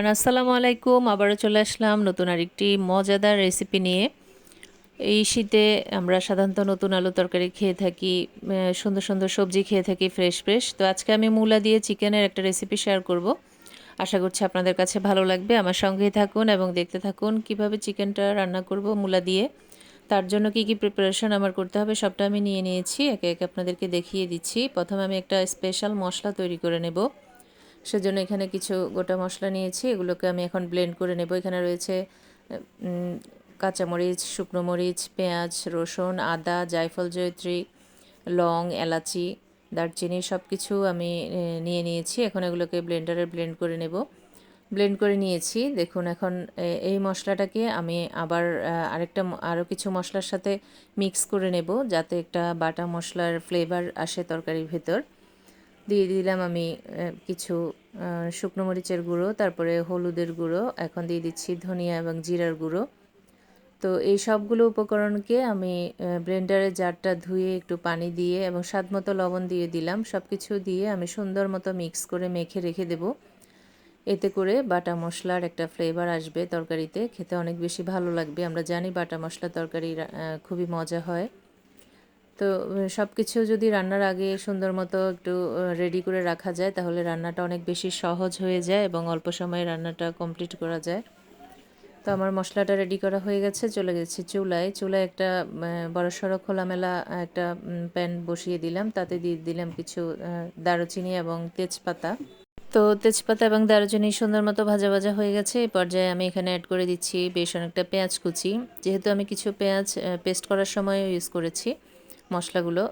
Everyone, আসসালামু আলাইকুম। আবারও চলে আসলাম নতুন আরেকটি মজাদার রেসিপি নিয়ে। এই শীতে আমরা সাধারণত নতুন আলু তরকারি খেয়ে থাকি সুন্দর সুন্দর সবজি খেয়ে থাকি ফ্রেশ ফ্রেশ তো আজকে আমি মূলা দিয়ে চিকেনের একটা রেসিপি শেয়ার করব। আশা করছি আপনাদের কাছে ভালো লাগবে। আমার সঙ্গেই থাকুন এবং দেখতে থাকুন কীভাবে চিকেনটা রান্না করব মূলা দিয়ে। তার জন্য কি কি প্রিপারেশন আমার করতে হবে সবটা আমি নিয়ে নিয়েছি। একে একে আপনাদেরকে দেখিয়ে দিচ্ছি। প্রথমে আমি একটা স্পেশাল মশলা তৈরি করে নেব। সেজন্য এখানে কিছু গোটা মশলা নিয়েছি, এগুলোকে আমি এখন ব্লেন্ড করে নেব। এখানে রয়েছে কাঁচামরিচ, শুকনো মরিচ, পেঁয়াজ, রসুন, আদা, জায়ফল, জয়ত্রী, লং, এলাচি, দারচিনি সব কিছু আমি নিয়ে নিয়েছি। এখন এগুলোকে ব্লেন্ডারে ব্লেন্ড করে নেব। ব্লেন্ড করে নিয়েছি। দেখুন এখন এই মশলাটাকে আমি আবার আরেকটা আরও কিছু মশলার সাথে মিক্স করে নেব, যাতে একটা বাটা মশলার ফ্লেভার আসে তরকারির ভেতর। দিয়ে দিলাম আমি কিছু শুকনো মরিচের গুঁড়ো, তারপরে হলুদের গুঁড়ো, এখন দিয়ে দিচ্ছি ধনিয়া এবং জিরার গুঁড়ো। তো এই সবগুলো উপকরণকে আমি ব্লেন্ডারের জারটা ধুয়ে একটু পানি দিয়ে এবং স্বাদ মতো লবণ দিয়ে দিলাম। সব কিছু দিয়ে আমি সুন্দর মতো মিক্স করে মেখে রেখে দেব। এতে করে বাটা মশলার একটা ফ্লেভার আসবে তরকারিতে, খেতে অনেক বেশি ভালো লাগবে। আমরা জানি বাটা মশলা তরকারি খুবই মজা হয়। তো সব কিছু যদি রান্নার আগে সুন্দর মতো একটু রেডি করে রাখা যায়, তাহলে রান্নাটা অনেক বেশি সহজ হয়ে যায় এবং অল্প সময়ে রান্নাটা কমপ্লিট করা যায়। তো আমার মশলাটা রেডি করা হয়ে গেছে, চলে গেছে চুলায়। চুলায় একটা বড় সড়ো খোলামেলা একটা প্যান বসিয়ে দিলাম। তাতে দিয়ে দিলাম কিছু দারুচিনি এবং তেজপাতা। তো তেজপাতা এবং দারুচিনি সুন্দর মতো ভাজা ভাজা হয়ে গেছে। এই পর্যায়ে আমি এখানে অ্যাড করে দিচ্ছি বেশ অনেকটা পেঁয়াজ কুচি। যেহেতু আমি কিছু পেঁয়াজ পেস্ট করার সময় ইউজ করেছি মশলাগুলো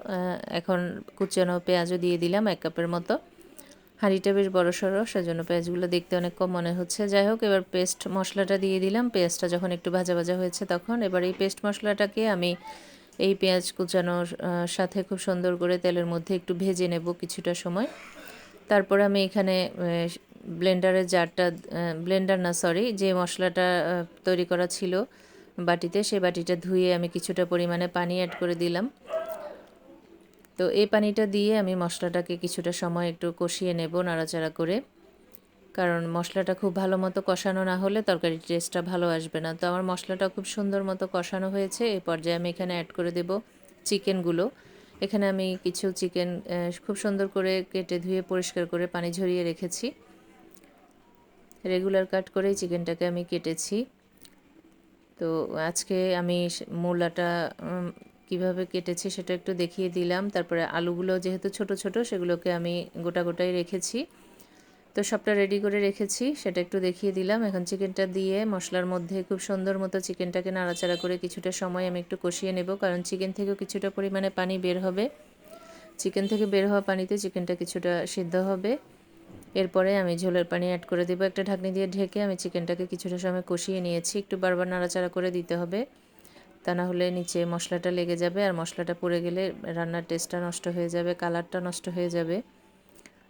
এখন কুচানো পেঁয়াজও দিয়ে দিলাম এক কাপের মতো। হাঁড়িটা বেশ বড় সড়ো, সেজন্য পেঁয়াজগুলো দেখতে অনেক কম মনে হচ্ছে। যাই হোক, এবার পেস্ট মশলাটা দিয়ে দিলাম। পেঁয়াজটা যখন একটু ভাজা ভাজা হয়েছে তখন এবার এই পেস্ট মশলাটাকে আমি এই পেঁয়াজ কুচানোর সাথে খুব সুন্দর করে তেলের মধ্যে একটু ভেজে নেব কিছুটা সময়। তারপর আমি এখানে ব্লেন্ডারের জারটা ব্লেন্ডার না, সরি, যে মশলাটা তৈরি করা ছিল বাটিতে সেই বাটিটা ধুয়ে আমি কিছুটা পরিমাণে পানি অ্যাড করে দিলাম। তো এই পানিটা দিয়ে আমি মশলাটাকে কিছুটা সময় একটু কষিয়ে নেব নাড়াচাড়া করে। কারণ মশলাটা খুব ভালো মতো কষানো না হলে তরকারির টেস্টটা ভালো আসবে না। তো আমার মশলাটা খুব সুন্দর মতো কষানো হয়েছে। এই পর্যায়ে আমি এখানে অ্যাড করে দেব চিকেনগুলো এখানে আমি কিছু চিকেন খুব সুন্দর করে কেটে ধুয়ে পরিষ্কার করে পানি ঝরিয়ে রেখেছি। রেগুলার কাট করেই চিকেনটাকে আমি কেটেছি। তো আজকে আমি মূলাটা কীভাবে কেটেছে সেটা একটু দেখিয়ে দিলাম। তারপরে আলুগুলো যেহেতু ছোট ছোট, সেগুলোকে আমি গোটা গোটাই রেখেছি। তো সবটা রেডি করে রেখেছি, সেটা একটু দেখিয়ে দিলাম। এখন চিকেনটা দিয়ে মশলার মধ্যে খুব সুন্দর মতো চিকেনটাকে নাড়াচাড়া করে কিছুটা সময় আমি একটু কষিয়ে নেব, কারণ চিকেন থেকেও কিছুটা পরিমাণে পানি বের হবে। চিকেন থেকে বের হওয়া পানিতে চিকেনটা কিছুটা সিদ্ধ হবে। এরপরে আমি ঝোলের পানি অ্যাড করে দেবো। একটা ঢাকনি দিয়ে ঢেকে আমি চিকেনটাকে কিছুটা সময় কষিয়ে নিয়েছি। একটু বারবার নাড়াচাড়া করে দিতে হবে। তা না হলে নিচে মশলাটা লেগে যাবে আর মশলাটা পড়ে গেলে রান্নার টেস্টটা নষ্ট হয়ে যাবে কালারটা নষ্ট হয়ে যাবে।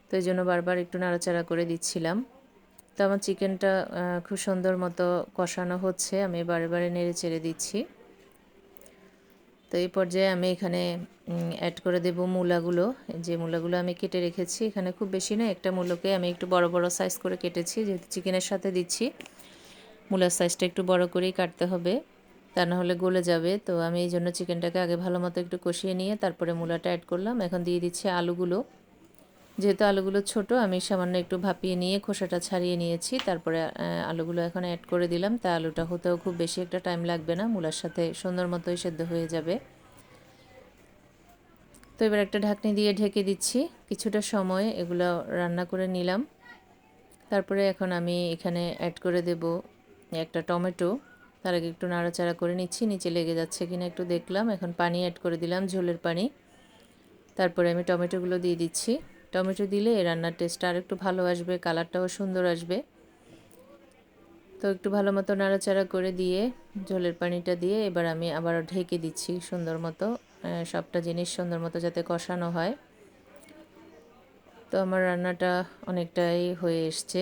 তো এই জন্য বারবার একটু নাড়াচাড়া করে দিচ্ছিলাম। তো আমার চিকেনটা খুব সুন্দর মতো কষানো হচ্ছে, আমি বারে বারে নেড়ে চেড়ে দিচ্ছি। তো এই পর্যায়ে আমি এখানে অ্যাড করে দেব মূলাগুলো। যে মূলাগুলো আমি কেটে রেখেছি, এখানে খুব বেশি না একটা মূলোকে আমি একটু বড় বড় সাইজ করে কেটেছি, যেহেতু চিকেনের সাথে দিচ্ছি। মূলার সাইজটা একটু বড় করেই কাটতে হবে। তা না হলে গলে যাবে। তো আমি এই জন্য চিকেনটাকে আগে ভালো মতো একটু কষিয়ে নিয়ে তারপরে মূলাটা অ্যাড করলাম। এখন দিয়ে দিচ্ছি আলুগুলো। যেহেতু আলুগুলো ছোট, আমি সামান্য একটু ভাপিয়ে নিয়ে খোসাটা ছাড়িয়ে নিয়েছি। তারপরে আলুগুলো এখন অ্যাড করে দিলাম। তা আলুটা হতেও খুব বেশি একটা টাইম লাগবে না। মূলার সাথে সুন্দর মতোই সেদ্ধ হয়ে যাবে। তো এবার একটা ঢাকনি দিয়ে ঢেকে দিচ্ছি। কিছুটা সময় এগুলো রান্না করে নিলাম। তারপরে এখন আমি এখানে অ্যাড করে দেব একটা টমেটো। তার আগে একটু নাড়াচাড়া করে নিচ্ছি, নিচে লেগে যাচ্ছে কিনা একটু দেখলাম। এখন পানি অ্যাড করে দিলাম ঝোলের পানি। তারপরে আমি টমেটোগুলো দিয়ে দিচ্ছি। টমেটো দিলে রান্নার টেস্টটা আর একটু ভালো আসবে কালারটাও সুন্দর আসবে। তো একটু ভালো মতো নাড়াচাড়া করে দিয়ে ঝোলের পানিটা দিয়ে এবার আমি আবার ঢেকে দিচ্ছি সুন্দর মতো সবটা জিনিস সুন্দর মতো যাতে কষানো হয়। তো আমার রান্নাটা অনেকটাই হয়ে এসছে।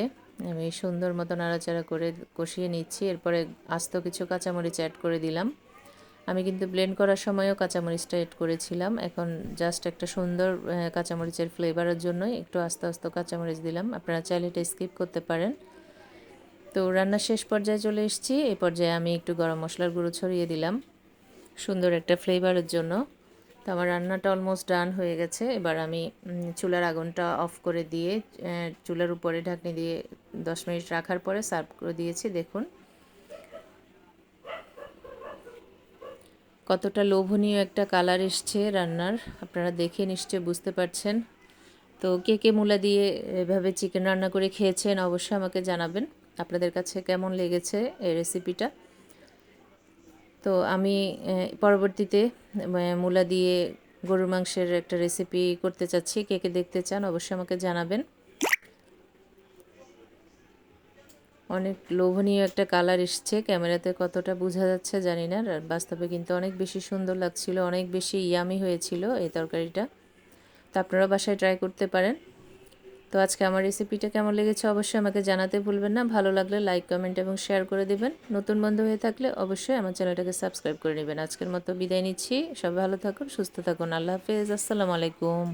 আমি সুন্দর মতো নাড়াচাড়া করে কষিয়ে নিচ্ছি, এরপরে আস্ত কিছু কাঁচামরিচ অ্যাড করে দিলাম। আমি কিন্তু ব্লেন্ড করার সময়ও কাঁচামরিচটা অ্যাড করেছিলাম। এখন জাস্ট একটা সুন্দর কাঁচামরিচের ফ্লেভারের জন্যই একটু আস্তে আস্তে কাঁচামরিচ দিলাম। আপনারা চাইলে এটা স্কিপ করতে পারেন। তো রান্না শেষ পর্যায়ে চলে এসেছি। এই পর্যায়ে আমি একটু গরম মশলার গুঁড়ো ছড়িয়ে দিলাম। সুন্দর একটা ফ্লেভারের জন্য। তো আমার রান্নাটা অলমোস্ট ডান হয়ে গেছে। এবার আমি চুলার আগুনটা অফ করে দিয়ে চুলার উপরে ঢাকনি দিয়ে দশ মিনিট রাখার পরে সার্ভ করে দিয়েছি, দেখুন। কতটা লোভনীয় একটা কালার এসছে রান্নার, আপনারা দেখে নিশ্চয় বুঝতে পারছেন। তো কে কে মূলা দিয়ে এভাবে চিকেন রান্না করে খেয়েছেন অবশ্যই আমাকে জানাবেন। আপনাদের কাছে কেমন লেগেছে এই রেসিপিটা তো আমি পরবর্তীতে মূলা দিয়ে গরুর মাংসের একটা রেসিপি করতে চাচ্ছি। কে কে দেখতে চান অবশ্যই আমাকে জানাবেন। অনেক লোভনীয় একটা কালার এসছে। ক্যামেরাতে কতটা বোঝা যাচ্ছে জানি না। আর বাস্তবে কিন্তু অনেক বেশি সুন্দর লাগছিল, অনেক বেশি ইয়ামি হয়েছিল এই তরকারিটা। তা আপনারা বাসায় ট্রাই করতে পারেন। তো আজকে আমার রেসিপিটা কেমন লেগেছে অবশ্যই আমাকে জানাতে ভুলবেন না। ভালো লাগলে লাইক কমেন্ট এবং শেয়ার করে দেবেন। নতুন বন্ধু হয়ে থাকলে অবশ্যই আমার চ্যানেলটাকে সাবস্ক্রাইব করে নেবেন। আজকের মতো বিদায় নিচ্ছি। সব ভালো থাকুন, সুস্থ থাকুন। আল্লাহ হাফেজ। আসসালামু আলাইকুম।